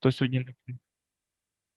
Хто сьогодні не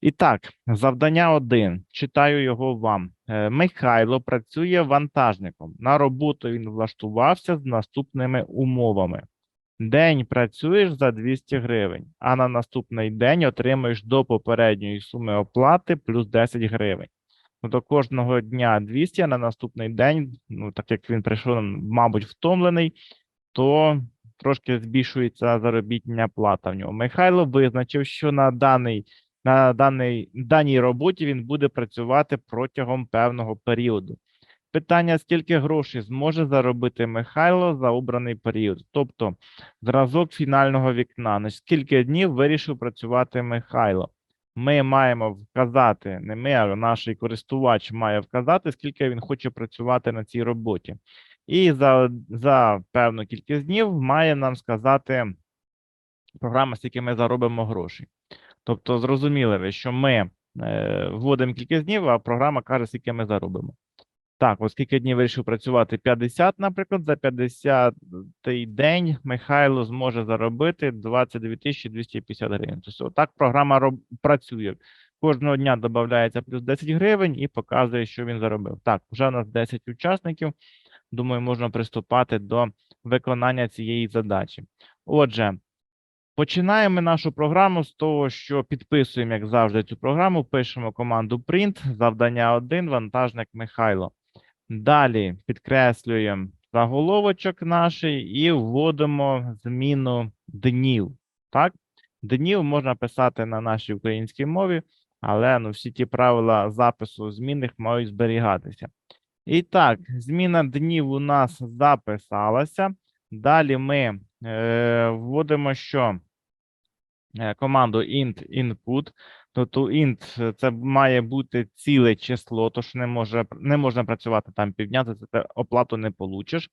І так, завдання 1. Читаю його вам. Е, Михайло працює вантажником. На роботу він влаштувався з наступними умовами. День працюєш за 200 гривень, а на наступний день отримуєш до попередньої суми оплати плюс 10 гривень. Ну, до кожного дня 200, а на наступний день, ну так як він прийшов, мабуть, втомлений, то трошки збільшується заробітня плата в нього. Михайло визначив, що на даний на даний, даній роботі він буде працювати протягом певного періоду. Питання: скільки грошей зможе заробити Михайло за обраний період, тобто зразок фінального вікна. На скільки днів вирішив працювати Михайло? Ми маємо вказати, не ми, а наш користувач має вказати, скільки він хоче працювати на цій роботі. І за, за певну кількість днів має нам сказати програма, скільки ми заробимо грошей. Тобто, зрозуміли ви, що ми е, вводимо кількість днів, а програма каже, скільки ми заробимо. Так, оскільки днів вирішив працювати 50, наприклад, за 50 день Михайло зможе заробити 22 250 гривень. Тобто, так програма роб... працює. Кожного дня додається плюс 10 гривень і показує, що він заробив. Так, вже у нас 10 учасників. Думаю, можна приступати до виконання цієї задачі. Отже, Починаємо нашу програму з того, що підписуємо, як завжди, цю програму. Пишемо команду print, завдання 1, вантажник Михайло. Далі підкреслюємо заголовочок наш і вводимо зміну днів. Так, днів можна писати на нашій українській мові, але ну, всі ті правила запису змінних мають зберігатися. І так, зміна днів у нас записалася. Далі ми е, вводимо що? Е, команду int input. Тобто int це має бути ціле число, тож не може не можна працювати там півдня, то ти оплату не получиш.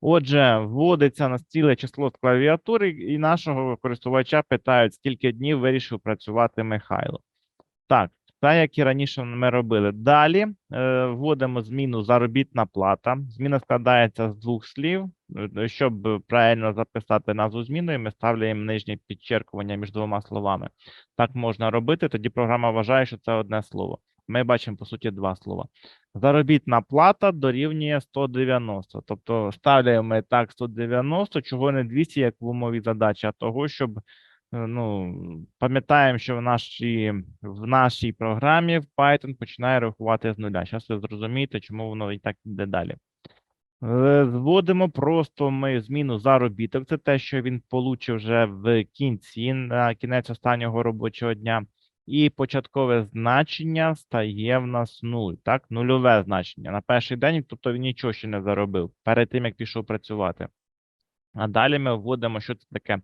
Отже, вводиться на ціле число з клавіатури, і нашого користувача питають, скільки днів вирішив працювати Михайло. Так, так, як і раніше ми робили. Далі е, вводимо зміну заробітна плата. Зміна складається з двох слів. Е, Щоб правильно записати назву зміною, ми ставляємо нижнє підчеркування між двома словами. Так можна робити, тоді програма вважає, що це одне слово. Ми бачимо, по суті, два слова. Заробітна плата дорівнює 190. Тобто ставляємо ми так 190, чого не 200, як в умові задачі, а того, щоб ну, пам'ятаємо, що в нашій в нашій програмі Python починає рахувати з нуля. Зараз ви зрозумієте, чому воно і так йде далі. Е, зводимо просто ми зміну заробіток. Це те, що він получив вже в кінці, на кінець останнього робочого дня. І початкове значення стає в нас 0, так? Нульове значення. На перший день, тобто він нічого ще не заробив перед тим, як пішов працювати. А далі ми вводимо, що це таке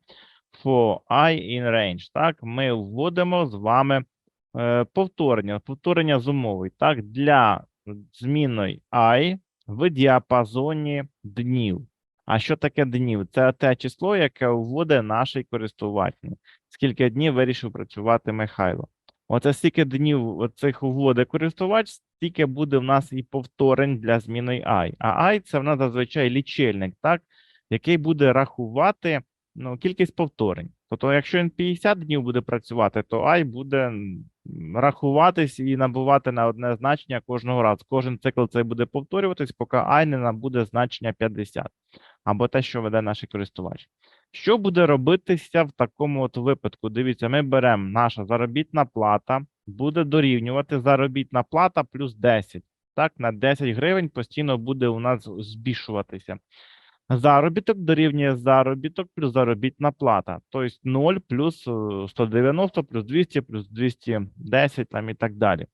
for i in range. Так, ми вводимо з вами е, повторення, повторення з умови. Так, для змінної і в діапазоні днів. А що таке днів? Це те число, яке вводить наш користувач. Скільки днів вирішив працювати Михайло. Оце стільки днів цих вводить користувач, стільки буде в нас і повторень для зміни i. А і це в нас зазвичай лічильник, так, який буде рахувати ну, кількість повторень. Тобто, якщо він 50 днів буде працювати, то I буде рахуватись і набувати на одне значення кожного разу. Кожен цикл цей буде повторюватись, поки I не набуде значення 50, або те, що веде наш користувач. Що буде робитися в такому от випадку? Дивіться, ми беремо наша заробітна плата, буде дорівнювати заробітна плата плюс 10. Так, на 10 гривень постійно буде у нас збільшуватися. Заробіток дорівнює заробіток плюс заробітна плата. Тобто 0 плюс 190 э, плюс 200 плюс 210 там і так далі.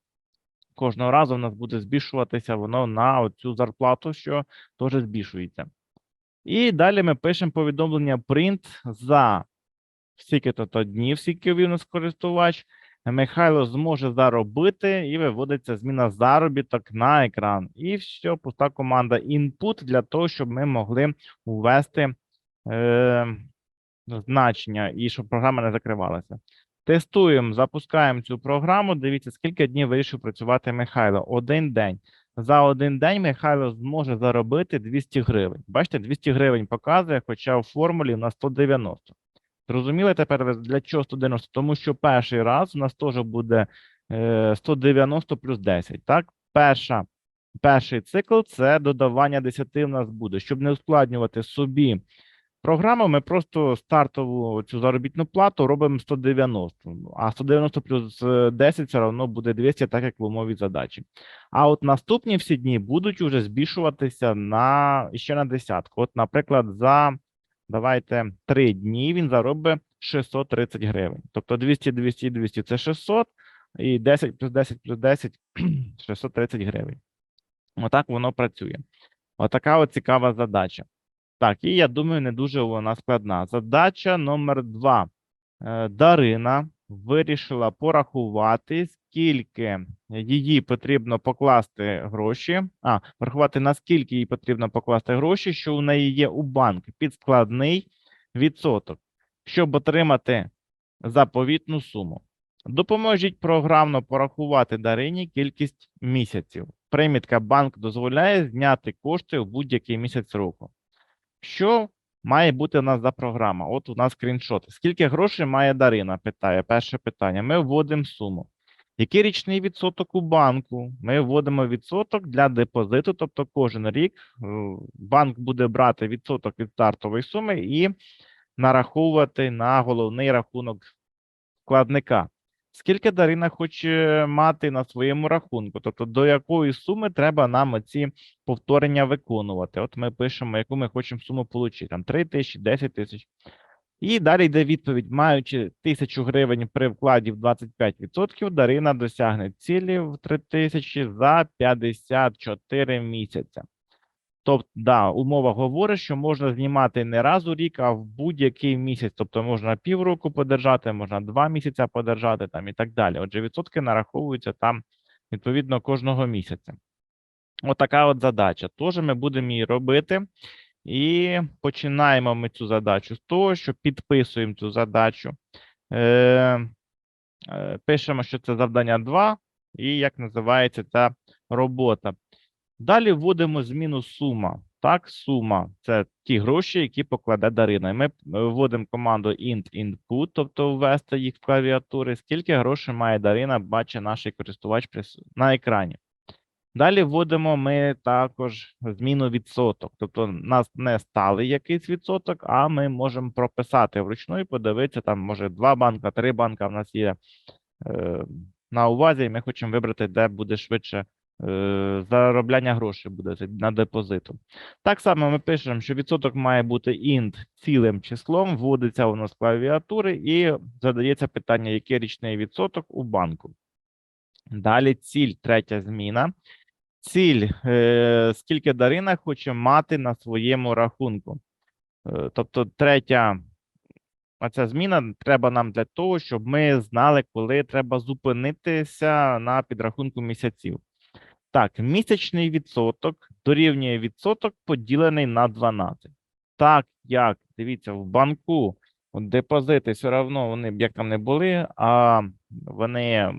Кожного разу в нас буде збільшуватися воно на цю зарплату, що теж збільшується. І далі ми пишемо повідомлення print за скільки-то днів, скільки він у нас користувач. Михайло зможе заробити і виводиться зміна заробіток на екран. І все, пуста команда input для того, щоб ми могли ввести е, значення і щоб програма не закривалася. Тестуємо, запускаємо цю програму. Дивіться, скільки днів вирішив працювати Михайло. Один день. За один день Михайло зможе заробити 200 гривень. Бачите, 200 гривень показує, хоча в формулі на 190. Зрозуміли тепер для чого 190? Тому що перший раз у нас теж буде е, 190 плюс 10. Так, перша, перший цикл це додавання 10 у нас буде. Щоб не ускладнювати собі програму, ми просто стартову цю заробітну плату робимо 190, а 190 плюс е, 10 все одно буде 200, так як в умові задачі. А от наступні всі дні будуть уже збільшуватися на ще на десятку. От, наприклад, за давайте 3 дні він заробить 630 гривень. Тобто 200, 200 200 це 600, і 10 плюс 10 плюс 10 630 гривень. Отак воно працює. Отака от цікава задача. Так, і я думаю, не дуже вона складна. Задача номер два. Е, Дарина вирішила порахувати, скільки їй потрібно покласти гроші. А, порахувати, наскільки їй потрібно покласти гроші, що у неї є у банк під складний відсоток, щоб отримати заповітну суму. Допоможіть програмно порахувати Дарині кількість місяців. Примітка банк дозволяє зняти кошти в будь-який місяць року. Що має бути у нас за програма? От у нас скріншот. Скільки грошей має Дарина? Питає перше питання. Ми вводимо суму. Який річний відсоток у банку? Ми вводимо відсоток для депозиту, тобто кожен рік е, банк буде брати відсоток від стартової суми і нараховувати на головний рахунок вкладника. Скільки Дарина хоче мати на своєму рахунку? Тобто до якої суми треба нам ці повторення виконувати? От ми пишемо, яку ми хочемо суму отримати. Там 3 тисячі, 10 тисяч. І далі йде відповідь: маючи тисячу гривень при вкладі в 25%, Дарина досягне цілі в 3 тисячі за 54 місяця. Тобто, да, умова говорить, що можна знімати не раз у рік, а в будь-який місяць. Тобто можна півроку подержати, можна два місяця подержати там і так далі. Отже, відсотки нараховуються там відповідно кожного місяця. Отака от задача. Тож ми будемо її робити. І починаємо ми цю задачу з того, що підписуємо цю задачу. Е, е, пишемо, що це завдання 2, і як називається ця робота. Далі вводимо зміну сума. Так, сума це ті гроші, які покладе Дарина. І ми е, вводимо команду int input, тобто ввести їх в клавіатури. Скільки грошей має Дарина, бачить наш користувач на екрані. Далі вводимо ми також зміну відсоток. Тобто, у нас не сталий якийсь відсоток, а ми можемо прописати вручну і подивитися, там може два банка, три банка в нас є е, на увазі, і ми хочемо вибрати, де буде швидше заробляння грошей буде на депозиту. Так само ми пишемо, що відсоток має бути int цілим числом, вводиться воно з клавіатури і задається питання, який річний відсоток у банку. Далі ціль, третя зміна. Ціль, е, скільки Дарина хоче мати на своєму рахунку. Е, тобто, третя оця зміна треба нам для того, щоб ми знали, коли треба зупинитися на підрахунку місяців. Так, місячний відсоток дорівнює відсоток поділений на 12. Так, як, дивіться, в банку депозити все одно вони б як там не були, а вони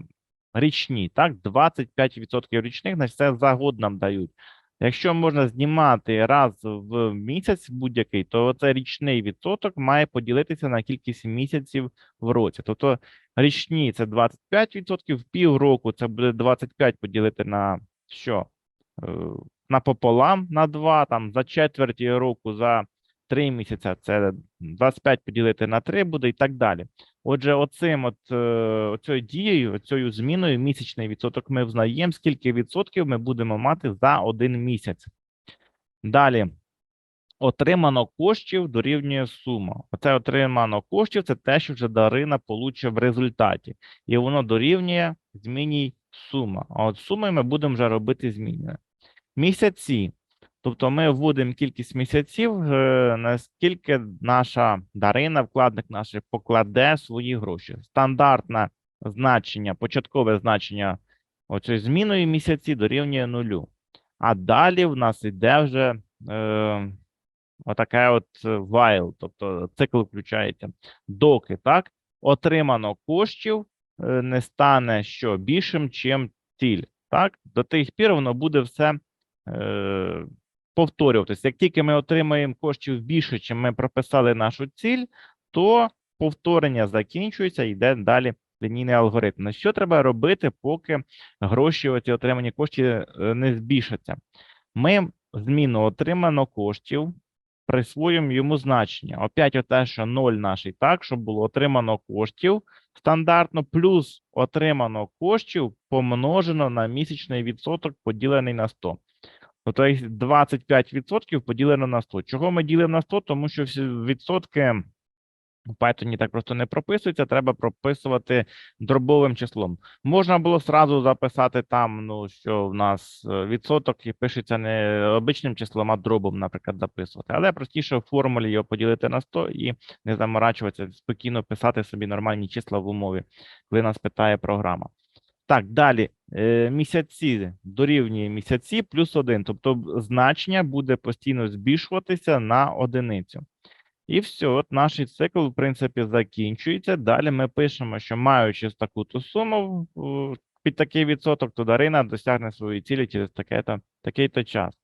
річні, так, 25% річних, значить це за год нам дають. Якщо можна знімати раз в місяць будь-який, то це річний відсоток має поділитися на кількість місяців в році. Тобто річні це 25%, в півроку це буде 25 поділити на що? Е, Напополам на 2, там за четверть року, за 3 місяця це 25 поділити на 3 буде і так далі. Отже, оцим от е, оцею дією, оцею зміною місячний відсоток ми взнаємо, скільки відсотків ми будемо мати за один місяць. Далі. Отримано коштів дорівнює сума. Оце отримано коштів це те, що вже Дарина получить в результаті. І воно дорівнює зміні сума. А от суми ми будемо вже робити зміни. Місяці. Тобто ми вводимо кількість місяців, е, наскільки наша Дарина, вкладник наш, покладе свої гроші. Стандартне значення, початкове значення оцієї зміною місяці дорівнює нулю. А далі в нас іде вже е, отаке от while, тобто цикл включається. Доки так отримано коштів не стане що більшим, чим ціль. Так, до тих пір воно буде все е, повторюватися. Як тільки ми отримаємо коштів більше, чим ми прописали нашу ціль, то повторення закінчується, йде далі лінійний алгоритм. Що треба робити, поки гроші, оці отримані кошти е, не збільшаться? Ми зміну отримано коштів присвоюємо йому значення. Опять оте, що 0 наш і так, щоб було отримано коштів стандартно, плюс отримано коштів помножено на місячний відсоток, поділений на 100. Ну, тобто 25% поділено на 100. Чого ми ділимо на 100? Тому що всі відсотки в Python так просто не прописуються, треба прописувати дробовим числом. Можна було сразу записати там, ну, що в нас е, відсоток і пишеться не обичним числом, а дробом, наприклад, записувати. Але простіше в формулі його поділити на 100 і не заморачуватися, спокійно писати собі нормальні числа в умові, коли нас питає програма. Так, далі. Е, Місяці дорівнює місяці плюс 1. Тобто значення буде постійно збільшуватися на одиницю. І все, от наш цикл, в принципі, закінчується. Далі ми пишемо, що маючи таку-то суму під такий відсоток, то Дарина досягне своєї цілі через такий-то час.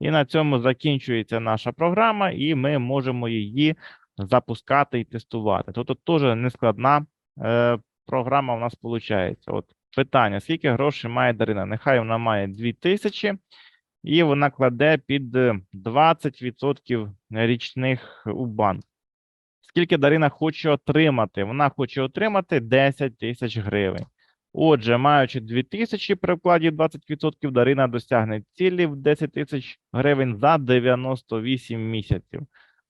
І на цьому закінчується наша програма, і ми можемо її запускати і тестувати. Тобто теж нескладна е, програма у нас виходить. От питання: скільки грошей має Дарина? Нехай вона має 2000, і вона кладе під е, 20% річних у банк. Скільки Дарина хоче отримати? Вона хоче отримати 10 тисяч гривень. Отже, маючи 2 тисячі при вкладі 20%, Дарина досягне цілі в 10 тисяч гривень за 98 місяців.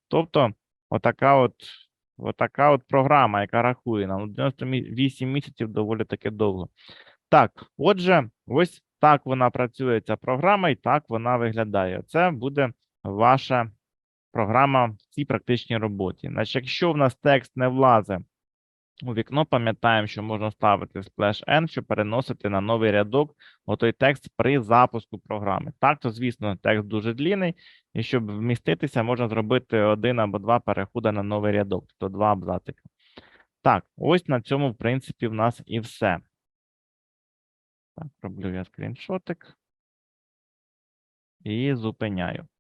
Тобто, отака от, отака от програма, яка рахує нам. Ну, 98 місяців доволі таки довго. Так, отже, ось так вона працює, ця програма, і так вона виглядає. Це буде ваша програма в цій практичній роботі. Значить, якщо в нас текст не влазить у вікно, пам'ятаємо, що можна ставити splash n, щоб переносити на новий рядок отой текст при запуску програми. Так, то, звісно, текст дуже длінний, і щоб вміститися, можна зробити один або два переходи на новий рядок, тобто два абзацики. Так, ось на цьому, в принципі, в нас і все. Так, роблю я скріншотик і зупиняю.